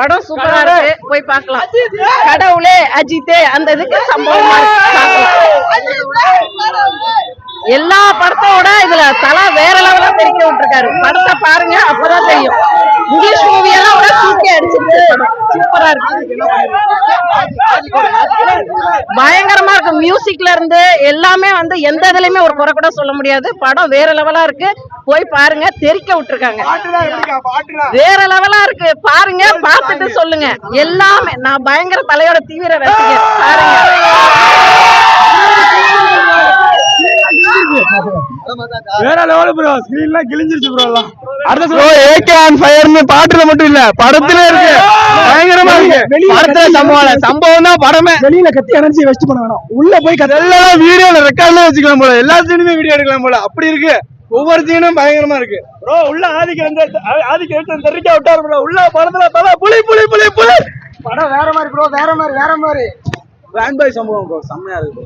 படம் சூப்பரா இருக்கு. போய் பார்க்கலாம். கடவுளே அஜித்தே அந்த இதுக்கு சம்பவமா. எல்லா படத்தோட இதுல தலா வேற லெவலா தெரிக்க விட்டுருக்காரு. படத்தை பாருங்க அப்பதான் தெரியும். இங்கிலீஷ் மூவி எல்லாம் விட தூக்கி அடிச்சிருக்கு. சூப்பரா இருக்கு. பயங்கரமா மியூசிக்ல இருந்து எல்லாமே வந்து எந்த இதுலயுமே ஒரு குறை கூட சொல்ல முடியாது. படம் வேற லெவலா இருக்கு. போய் பாருங்க. தெரிக்க விட்டுருக்காங்க. வேற லெவலா இருக்கு. பாருங்க பார்த்துட்டு சொல்லுங்க. எல்லாமே நான் பயங்கர தலையோட தீவிர ரசிகர் பாருங்க. வேற லெவல் ப்ரோ ஸ்கிரீன்லாம் கிழிஞ்சிருச்சு ப்ரோ எல்லாம். அடுத்த ப்ரோ ஏகே ஆன் ஃபயர்னு பாட்டுல மட்டும் இல்ல படத்துல இருக்கு. பயங்கரமா இருக்கு. படத்துல சம்பவம். சம்பவம் தான் படமே. வெளியில கத்தி எனர்ஜி வெஸ்ட் பண்ண வேணாம். உள்ள போய் எல்லாம் வீடியோல ரெக்கார்ட்ல வச்சுக்கலாம் போல. எல்லா சீனுமே வீடியோ எடுக்கலாம் போல. அப்படி இருக்கு. ஒவ்வொரு சீனும் பயங்கரமா இருக்கு. ப்ரோ உள்ள ஆதிக்க வந்து ஆதிக்க எடுத்து தெரிவிக்க விட்டாரு ப்ரோ உள்ள படத்துல தலை புலி புலி புலி புலி. படம் வேற மாதிரி ப்ரோ வேற மாதிரி வேற மாதிரி. பாய் சம்பவம் ப்ரோ செம்மையா இருக்கு